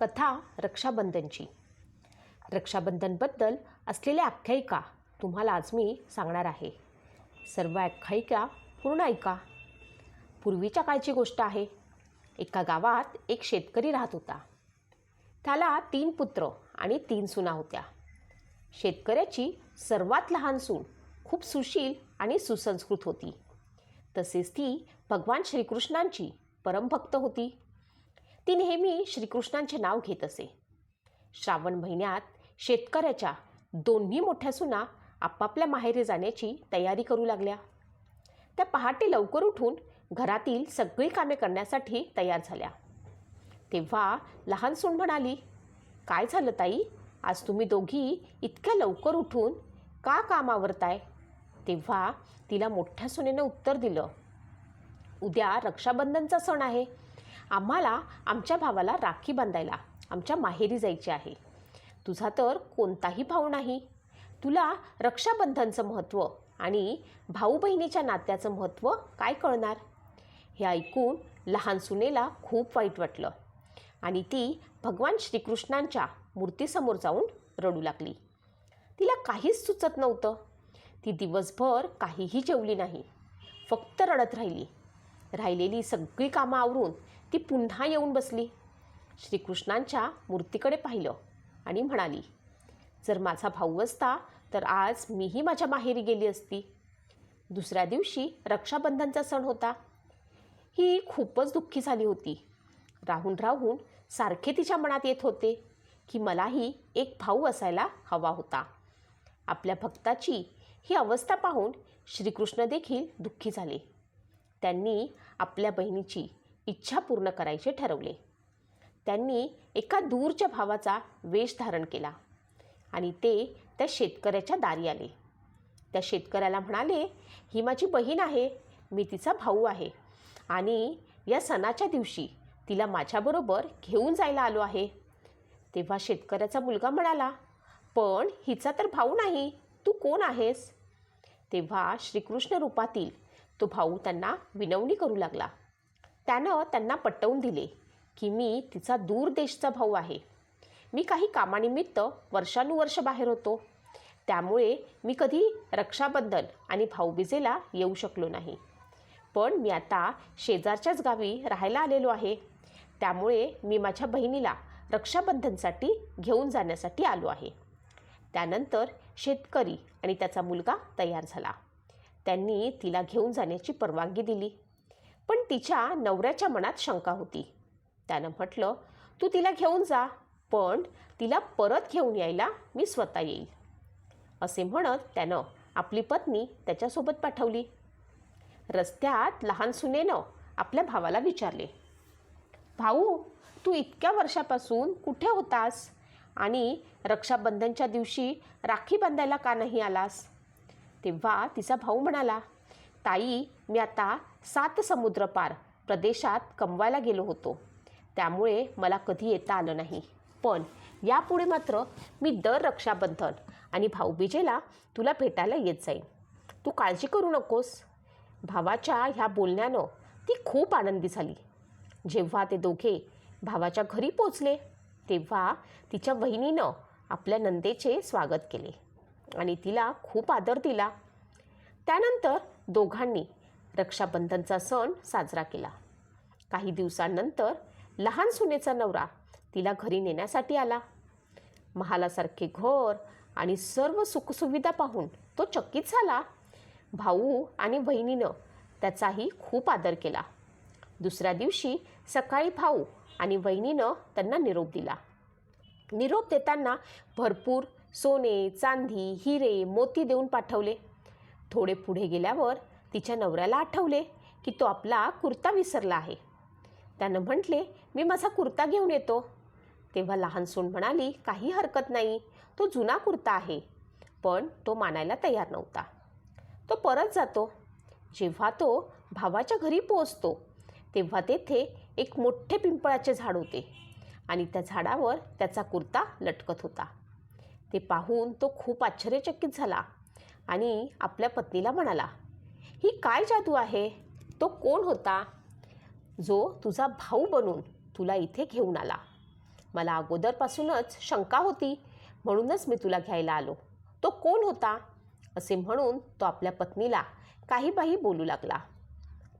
कथा रक्षाबंधनची. रक्षाबंधनबद्दल असलेल्या आख्यायिका तुम्हाला आज मी सांगणार आहे. सर्व आख्यायिका पूर्ण ऐका. पूर्वीच्या काळची गोष्ट आहे. एका गावात एक शेतकरी राहत होता. त्याला तीन पुत्र आणि तीन सुना होत्या. शेतकऱ्याची सर्वात लहान सून खूप सुशील आणि सुसंस्कृत होती. तसेच ती भगवान श्रीकृष्णांची परमभक्त होती. ती नेहमी श्रीकृष्णांचे नाव घेत असे. श्रावण महिन्यात शेतकऱ्याच्या दोन्ही मोठ्या सुना आपापल्या माहेरी जाण्याची तयारी करू लागल्या. त्या पहाटे लवकर उठून घरातील सगळी कामे करण्यासाठी तयार झाल्या. तेव्हा लहान सून म्हणाली काय झालं ताई? आज तुम्ही दोघी इतक्या लवकर उठून का काम आवरताय तेव्हा तिला मोठ्या सुनेनं उत्तर दिलं उद्या रक्षाबंधनचा सण आहे. आम्हाला आमच्या भावाला राखी बांधायला आमच्या माहेरी जायचे आहे. तुझा तर कोणताही भाऊ नाही. तुला रक्षाबंधनचं महत्त्व आणि भाऊ बहिणीच्या नात्याचं महत्त्व काय कळणार? हे ऐकून लहान सुनेला खूप वाईट वाटलं आणि ती भगवान श्रीकृष्णांच्या मूर्तीसमोर जाऊन रडू लागली. तिला काहीच सुचत नव्हतं. ती दिवसभर काहीही जेवली नाही. फक्त रडत राहिली. राहिलेली सगळी कामं आवरून ती पुन्हा येऊन बसली. श्रीकृष्णांच्या मूर्तीकडे पाहिलं आणि म्हणाली जर माझा भाऊ असता तर आज मीही माझ्या माहेरी गेली असती. दुसऱ्या दिवशी रक्षाबंधनचा सण होता. ही खूपच दुःखी झाली होती. राहून राहून सारखे तिच्या मनात येत होते की मलाही एक भाऊ असायला हवा होता. आपल्या भक्ताची ही अवस्था पाहून श्रीकृष्ण देखील दुःखी झाले. त्यांनी आपल्या बहिणीची इच्छा पूर्ण करायचे ठरवले. त्यांनी एका दूरच्या भावाचा वेश धारण केला आणि ते त्या शेतकऱ्याच्या दारी आले. त्या शेतकऱ्याला म्हणाले ही माझी बहीण आहे मी तिचा भाऊ आहे आणि या सणाच्या दिवशी तिला माझ्याबरोबर घेऊन जायला आलो आहे. तेव्हा शेतकऱ्याचा मुलगा म्हणाला पण हिचा तर भाऊ नाही तू कोण आहेस? तेव्हा श्रीकृष्ण रूपातील तो भाऊ त्यांना विनवणी करू लागला. त्यानं त्यांना पटवून दिले की मी तिचा दूर देशचा भाऊ आहे. मी काही कामानिमित्त वर्षानुवर्ष बाहेर होतो. त्यामुळे मी कधी रक्षाबंधन आणि भाऊबीजेला येऊ शकलो नाही. पण मी आता शेजारच्याच गावी राहायला आलेलो आहे. त्यामुळे मी माझ्या बहिणीला रक्षाबंधनसाठी घेऊन जाण्यासाठी आलो आहे. त्यानंतर शेतकरी आणि त्याचा मुलगा तयार झाला. त्यांनी तिला घेऊन जाण्याची परवानगी दिली. पण तिच्या नवऱ्याच्या मनात शंका होती. त्यानं म्हटलं तू तिला घेऊन जा पण तिला परत घेऊन यायला मी स्वतः येईल. असे म्हणत त्यानं आपली पत्नी त्याच्यासोबत पाठवली. रस्त्यात लहान सुनेनं आपल्या भावाला विचारले भाऊ तू इतक्या वर्षापासून कुठे होतास? आणि रक्षाबंधनच्या दिवशी राखी बांधायला का नाही आलास? तेव्हा तिचा भाऊ म्हणाला ताई मी आता सात समुद्र पार प्रदेशात कमवायला गेलो होतो. त्यामुळे मला कधी येता आलं नाही. पण यापुढे मात्र मी दर रक्षाबंधन आणि भाऊबीजेला तुला भेटायला येत जाईन. तू काळजी करू नकोस. भावाच्या ह्या बोलण्यानं ती खूप आनंदी झाली. जेव्हा ते दोघे भावाच्या घरी पोचले तेव्हा तिच्या वहिनीनं आपल्या नंदेचे स्वागत केले आणि तिला खूप आदर दिला. त्यानंतर दोघांनी रक्षाबंधनचा सण साजरा केला. काही दिवसांनंतर लहान सुनेचा नवरा तिला घरी नेण्यासाठी आला. महालासारखे घर आणि सर्व सुखसुविधा पाहून तो चकित झाला. भाऊ आणि बहिणीनं त्याचाही खूप आदर केला. दुसऱ्या दिवशी सकाळी भाऊ आणि बहिणीनं त्यांना निरोप दिला. निरोप देताना भरपूर सोने चांदी हिरे मोती देऊन पाठवले. थोडे पुढे गेल्यावर तिच्या नवऱ्याला आठवले की तो आपला कुर्ता विसरला आहे. त्यानं म्हटले मी माझा कुर्ता घेऊन येतो. तेव्हा लहान सून म्हणाली काही हरकत नाही तो जुना कुर्ता आहे. पण तो मानायला तयार नव्हता. तो परत जातो. जेव्हा तो भावाच्या घरी पोचतो तेव्हा तेथे एक मोठे पिंपळाचे झाड होते आणि त्या झाडावर त्याचा कुर्ता लटकत होता. ते पाहून तो खूप आश्चर्यचकित झाला. आणि आपल्या पत्नीला म्हणाला ही काय जादू आहे? तो कोण होता? जो तुझा भाऊ बनून तुला इथे घेऊन आला. मला अगोदरपासूनच शंका होती म्हणूनच मी तुला घ्यायला आलो. तो कोण होता? असे म्हणून तो आपल्या पत्नीला काही बाही बोलू लागला.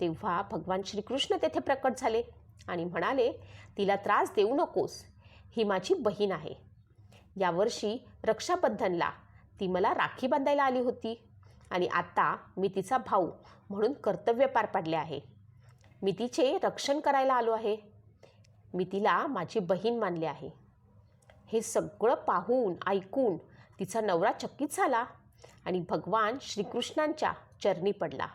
तेव्हा भगवान श्रीकृष्ण तेथे प्रकट झाले आणि म्हणाले तिला त्रास देऊ नकोस. ही माझी बहीण आहे. यावर्षी रक्षाबंधनला ती मला राखी बांधायला आली होती. आणि आता मी तिचा भाऊ म्हणून कर्तव्य पार पाडले आहे. मी तिचे रक्षण करायला आलो आहे. मी तिला माझी बहीण मानले आहे. हे सगळं पाहून ऐकून तिचा नवरा चकित झाला आणि भगवान श्रीकृष्णांच्या चरणी पडला.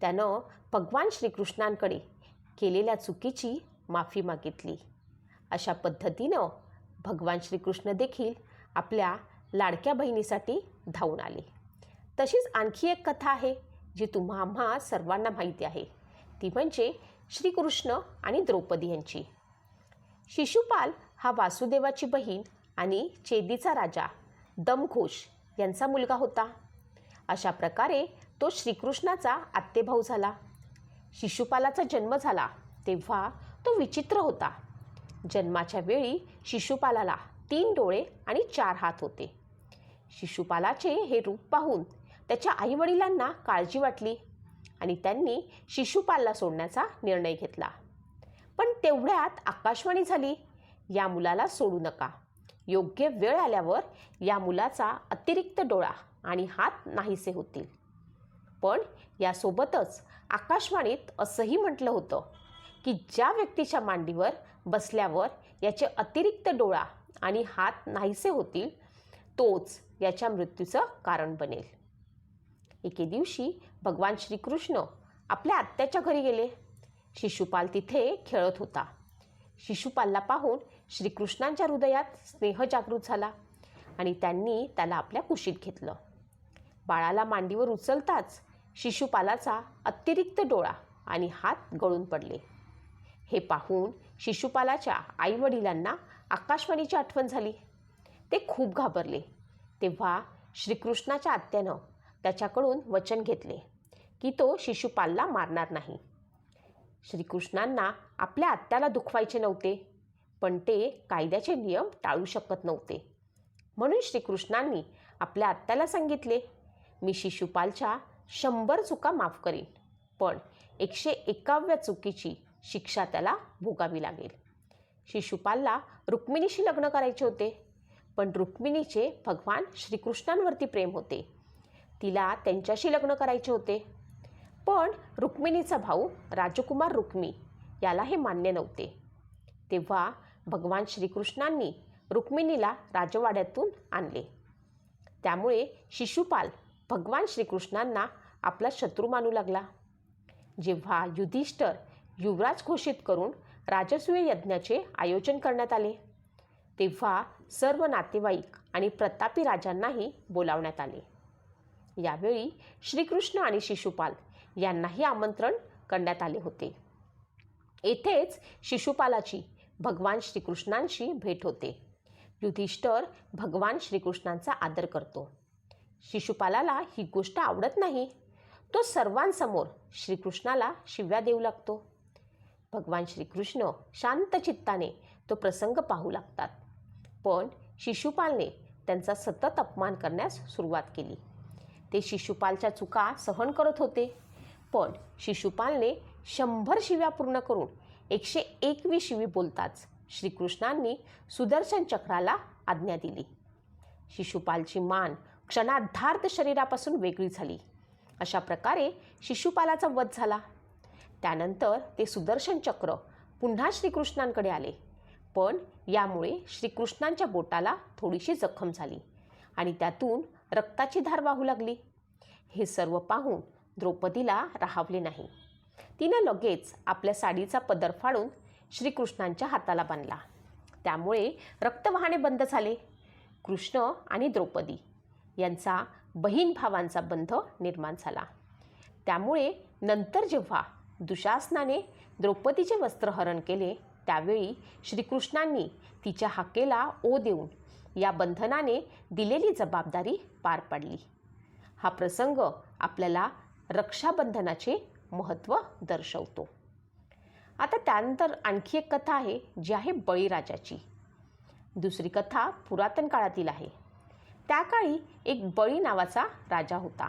त्यानं भगवान श्रीकृष्णांकडे केलेल्या चुकीची माफी मागितली. अशा पद्धतीनं भगवान श्रीकृष्ण देखील आपल्या लाडक्या बहिणीसाठी धावून आली. तशीच आणखी एक कथा आहे जी तुम्हा आम्हा सर्वांना माहिती आहे. ती म्हणजे श्रीकृष्ण आणि द्रौपदी यांची. शिशुपाल हा वासुदेवाची बहीण आणि चेदीचा राजा दमघोष यांचा मुलगा होता. अशा प्रकारे तो श्रीकृष्णाचा आत्तेभाऊ झाला. शिशुपालाचा जन्म झाला तेव्हा तो विचित्र होता. जन्माच्या वेळी शिशुपालाला तीन डोळे आणि चार हात होते. शिशुपालाचे हे रूप पाहून त्याच्या आईवडिलांना काळजी वाटली आणि त्यांनी शिशुपालला सोडण्याचा निर्णय घेतला. पण तेवढ्यात आकाशवाणी झाली या मुलाला सोडू नका. योग्य वेळ आल्यावर या मुलाचा अतिरिक्त डोळा आणि हात नाहीसे होतील. पण यासोबतच आकाशवाणीत असंही म्हटलं होतं की ज्या व्यक्तीच्या मांडीवर बसल्यावर याचे अतिरिक्त डोळा आणि हात नाहीसे होतील तोच याच्या मृत्यूचं कारण बनेल. एके दिवशी भगवान श्रीकृष्ण आपल्या आत्याच्या घरी गेले. शिशुपाल तिथे खेळत होता. शिशुपालला पाहून श्रीकृष्णांच्या हृदयात स्नेह जागृत झाला आणि त्यांनी त्याला आपल्या कुशीत घेतलं. बाळाला मांडीवर उचलताच शिशुपालाचा अतिरिक्त डोळा आणि हात गळून पडले. हे पाहून शिशुपालाच्या आईवडिलांना आकाशवाणीची आठवण झाली. ते खूप घाबरले. तेव्हा श्रीकृष्णाच्या आत्यानं त्याच्याकडून वचन घेतले की तो शिशुपालला मारणार नाही. श्रीकृष्णांना आपल्या आत्याला दुखवायचे नव्हते पण ते कायद्याचे नियम टाळू शकत नव्हते. म्हणून श्रीकृष्णांनी आपल्या आत्याला सांगितले मी शिशुपालच्या शंभर चुका माफ करीन पण एकशे एकाव्या चुकीची शिक्षा त्याला भोगावी लागेल. शिशुपालला रुक्मिणीशी लग्न करायचे होते. पण रुक्मिणीचे भगवान श्रीकृष्णांवरती प्रेम होते. तिला त्यांच्याशी लग्न करायचे होते. पण रुक्मिणीचा भाऊ राजकुमार रुक्मी याला हे मान्य नव्हते. तेव्हा भगवान श्रीकृष्णांनी रुक्मिणीला राजवाड्यातून आणले. त्यामुळे शिशुपाल भगवान श्रीकृष्णांना आपला शत्रू मानू लागला. जेव्हा युधिष्ठर युवराज घोषित करून राजसूय यज्ञाचे आयोजन करण्यात आले. तेव्हा सर्व नातेवाईक आणि प्रतापी राजांनाही बोलावण्यात आले. यावेळी श्रीकृष्ण आणि शिशुपाल यांनाही आमंत्रण करण्यात आले होते. येथेच शिशुपालाची भगवान श्रीकृष्णांशी भेट होते. युधिष्ठर भगवान श्रीकृष्णांचा आदर करतो. शिशुपालाला ही गोष्ट आवडत नाही. तो सर्वांसमोर श्रीकृष्णाला शिव्या देऊ लागतो. भगवान श्रीकृष्ण शांतचित्ताने तो प्रसंग पाहू लागतात. पण शिशुपालने त्यांचा सतत अपमान करण्यास सुरुवात केली. ते शिशुपालच्या चुका सहन करत होते. पण शिशुपालने शंभर शिव्या पूर्ण करून एकशे एकवीस शिवी बोलताच श्रीकृष्णांनी सुदर्शन चक्राला आज्ञा दिली. शिशुपालची मान क्षणार्धार्थ शरीरापासून वेगळी झाली. अशा प्रकारे शिशुपालाचा वध झाला. त्यानंतर ते सुदर्शन चक्र पुन्हा श्रीकृष्णांकडे आले. पण यामुळे श्रीकृष्णांच्या बोटाला थोडीशी जखम झाली आणि त्यातून रक्ताची धार वाहू लागली. हे सर्व पाहून द्रौपदीला राहावले नाही. तिनं लगेच आपल्या साडीचा पदर फाडून श्रीकृष्णांच्या हाताला बांधला. त्यामुळे रक्त वाहणे बंद झाले. कृष्ण आणि द्रौपदी यांचा बहीण भावांचा बंध निर्माण झाला. त्यामुळे नंतर जेव्हा दुशासनाने द्रौपदीचे वस्त्रहरण केले त्यावेळी श्रीकृष्णांनी तिच्या हाकेला ओ देऊन या बंधनाने दिलेली जबाबदारी पार पाडली. हा प्रसंग आपल्याला रक्षाबंधनाचे महत्त्व दर्शवतो. आता त्यानंतर आणखी एक कथा आहे जी आहे बळीराजाची. दुसरी कथा पुरातन काळातील आहे. त्या काळी एक बळी नावाचा राजा होता.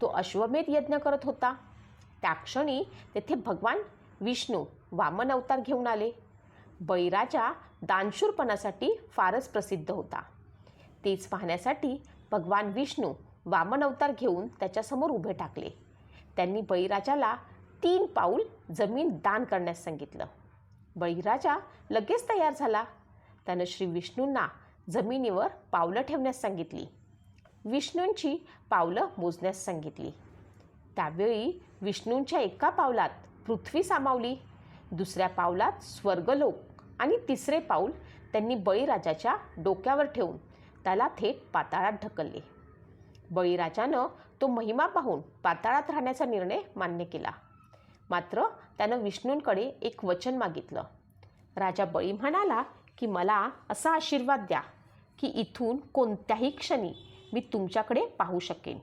तो अश्वमेध यज्ञ करत होता. त्या क्षणी तेथे भगवान विष्णू वामन अवतार घेऊन आले. बैराजा दानशूरपणासाठी फारच प्रसिद्ध होता. तेच पाहण्यासाठी भगवान विष्णू वामन अवतार घेऊन त्याच्यासमोर उभे टाकले. त्यांनी बळीराजाला तीन पाऊल जमीन दान करण्यास सांगितलं. बळीराजा लगेच तयार झाला. त्यानं श्री विष्णूंना जमिनीवर पावलं ठेवण्यास सांगितली. विष्णूंची पावलं मोजण्यास सांगितली. त्यावेळी विष्णूंच्या एका पावलात पृथ्वी सामावली. दुसऱ्या पावलात स्वर्गलोक आणि तिसरे पाऊल त्यांनी बळीराजाच्या डोक्यावर ठेवून त्याला थेट पाताळात ढकलले. बळीराजानं तो महिमा पाहून पाताळात राहण्याचा निर्णय मान्य केला. मात्र त्यानं विष्णूंकडे एक वचन मागितलं. राजा बळी म्हणाला की मला असा आशीर्वाद द्या की इथून कोणत्याही क्षणी मी तुमच्याकडे पाहू शकेन.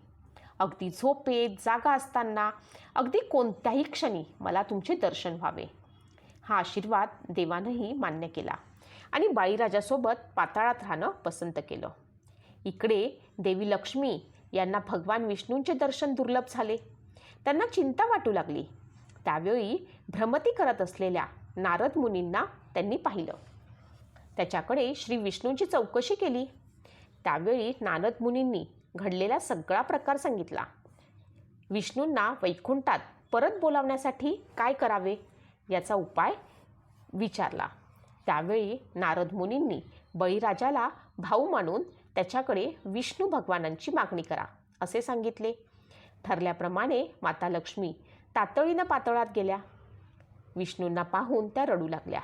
अगदी झोपेत जागा असताना अगदी कोणत्याही क्षणी मला तुमचे दर्शन व्हावे. हा आशीर्वाद देवानंही मान्य केला. आणि बाळीराजासोबत पाताळात राहणं पसंत केलं. इकडे देवी लक्ष्मी यांना भगवान विष्णूंचे दर्शन दुर्लभ झाले. त्यांना चिंता वाटू लागली. त्यावेळी भ्रमती करत असलेल्या नारद मुनींना त्यांनी पाहिलं. त्याच्याकडे श्री विष्णूंची चौकशी केली. त्यावेळी नारद मुनींनी घडलेला सगळा प्रकार सांगितला. विष्णूंना वैकुंठात परत बोलावण्यासाठी काय करावे? याचा उपाय विचारला. त्यावेळी नारद मुनींनी बळीराजाला भाऊ मानून त्याच्याकडे विष्णू भगवानांची मागणी करा असे सांगितले. ठरल्याप्रमाणे माता लक्ष्मी तातडीनं पातळात गेल्या. विष्णूंना पाहून त्या रडू लागल्या.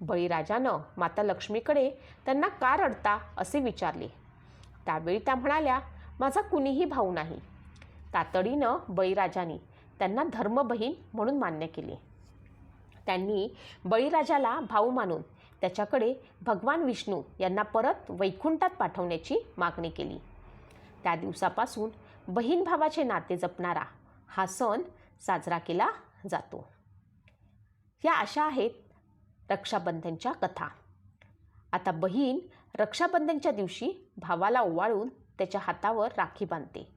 बळीराजानं माता लक्ष्मीकडे त्यांना का रडता असे विचारले. त्यावेळी त्या म्हणाल्या माझा कुणीही भाऊ नाही. तातडीनं बळीराजाने त्यांना धर्मबहीण म्हणून मान्य केले. त्यांनी बळीराजाला भाऊ मानून त्याच्याकडे भगवान विष्णू यांना परत वैकुंठात पाठवण्याची मागणी केली. त्या दिवसापासून बहीण भावाचे नाते जपणारा हा सण साजरा केला जातो. या अशा आहेत रक्षाबंधनच्या कथा. आता बहीण रक्षाबंधनच्या दिवशी भावाला ओवाळून त्याच्या हातावर राखी बांधते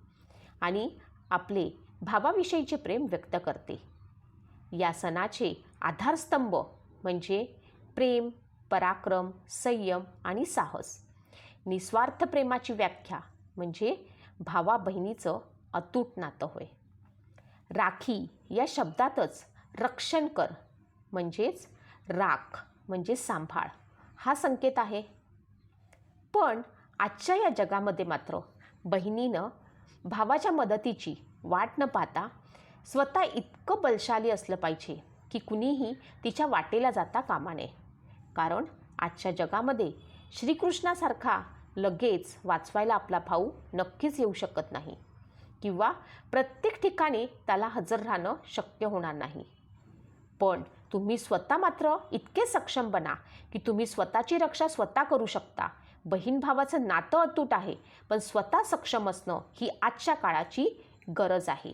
आणि आपले भावाविषयीचे प्रेम व्यक्त करते. या सणाचे आधारस्तंभ म्हणजे प्रेम पराक्रम संयम आणि साहस. निस्वार्थ प्रेमाची व्याख्या म्हणजे भावा बहिणीचं अतूट नातं होय. राखी या शब्दातच रक्षण कर म्हणजेच राख म्हणजे सांभाळ हा संकेत आहे. पण आजच्या या जगामध्ये मात्र बहिणीनं भावाच्या मदतीची वाट न पाहता स्वतः इतकं बलशाली असलं पाहिजे की कुणीही तिच्या वाटेला जाता कामा नये. कारण आजच्या जगामध्ये श्रीकृष्णासारखा लगेच वाचवायला आपला भाऊ नक्कीच येऊ शकत नाही किंवा प्रत्येक ठिकाणी त्याला हजर राहणं शक्य होणार नाही. पण तुम्ही स्वतः मात्र इतके सक्षम बना की तुम्ही स्वतःची रक्षा स्वतः करू शकता. बहीण भावाचं नातं अतूट आहे पण स्वतः सक्षम असणं ही आजच्या काळाची गरज आहे.